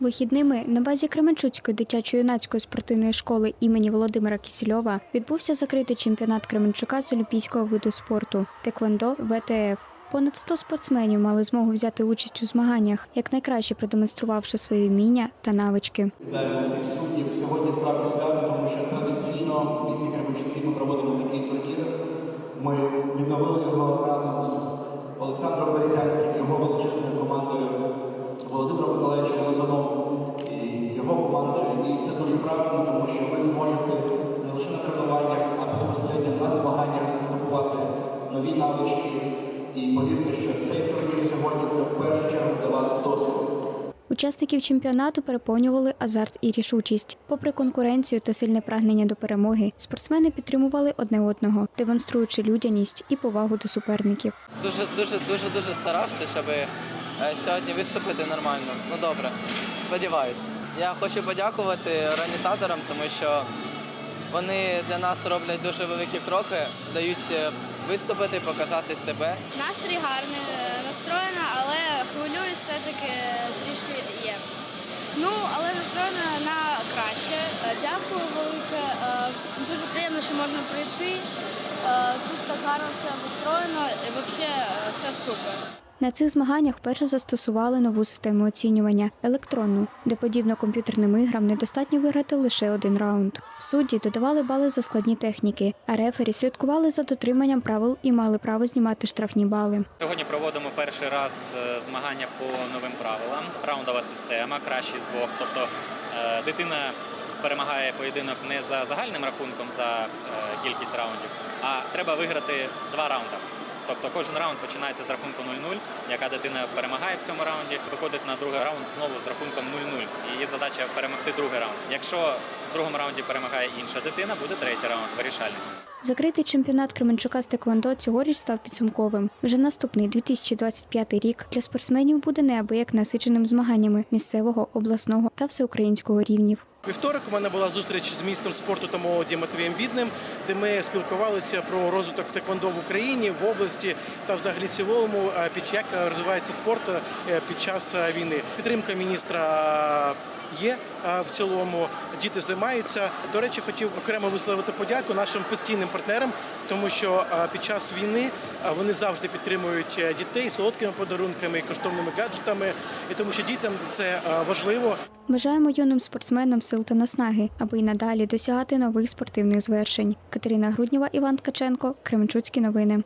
Вихідними на базі Кременчуцької дитячо-юнацької спортивної школи імені Володимира Кісільова відбувся закритий чемпіонат Кременчука з олімпійського виду спорту Теквондо ВТФ. Понад 100 спортсменів мали змогу взяти участь у змаганнях, як найкраще продемонструвавши свої вміння та навички. Вітаємо всіх суддів. Сьогодні справді свято, тому що традиційно в місті Кременчуці ми проводимо такий турнір. Ми відновили його разом з Олександром Березянським, його величезною командою, навички. І повірте, що цей турнір сьогодні це в першу чергу для вас досвід. Учасників чемпіонату переповнювали азарт і рішучість. Попри конкуренцію та сильне прагнення до перемоги, спортсмени підтримували одне одного, демонструючи людяність і повагу до суперників. Дуже, дуже, дуже, дуже старався, щоб е, сьогодні виступити нормально. Ну добре, сподіваюсь. Я хочу подякувати організаторам, тому що вони для нас роблять дуже великі кроки, дають е, виступити, показати себе. Настрій гарний, е, настроєна, але хвилююсь все-таки трішки є. Ну, але настроєна на краще. Е, Дякую велике. Е, Дуже приємно, що можна прийти. Тут так гарно все обустроєно і взагалі все супер. На цих змаганнях вперше застосували нову систему оцінювання електронну, де подібно комп'ютерним іграм недостатньо виграти лише один раунд. Судді додавали бали за складні техніки, а рефері слідкували за дотриманням правил і мали право знімати штрафні бали. Сьогодні проводимо перший раз е, змагання по новим правилам. Раундова система, кращий з двох. Тобто е, дитина перемагає поєдинок не за загальним рахунком за е, кількість раундів, а треба виграти два раунди. Тобто кожен раунд починається з рахунку 0-0. Яка дитина перемагає в цьому раунді, виходить на другий раунд знову з рахунком 0-0. Її задача перемогти другий раунд. Якщо в другому раунді перемагає інша дитина, буде третій раунд вирішальний. Закритий чемпіонат Кременчука з Теквондо цьогоріч став підсумковим. Вже наступний 2025 рік для спортсменів буде неабияк насиченим змаганнями місцевого, обласного та всеукраїнського рівнів. Вівторок у мене була зустріч з міністром спорту та молоді Матвієм Бідним, де ми спілкувалися про розвиток теквондо в Україні в області та взагалі цілому е, під як розвивається спорт е, під час е, війни. Підтримка міністра є в цілому. Діти займаються. До речі, хотів окремо висловити подяку нашим постійним партнерам, тому що е, під час війни е, вони завжди підтримують е, дітей солодкими подарунками, коштовними гаджетами, і тому що дітям це важливо. Бажаємо юним спортсменам сил та наснаги, аби й надалі досягати нових спортивних звершень. Катерина Груднєва, Іван Ткаченко, Кременчуцькі новини.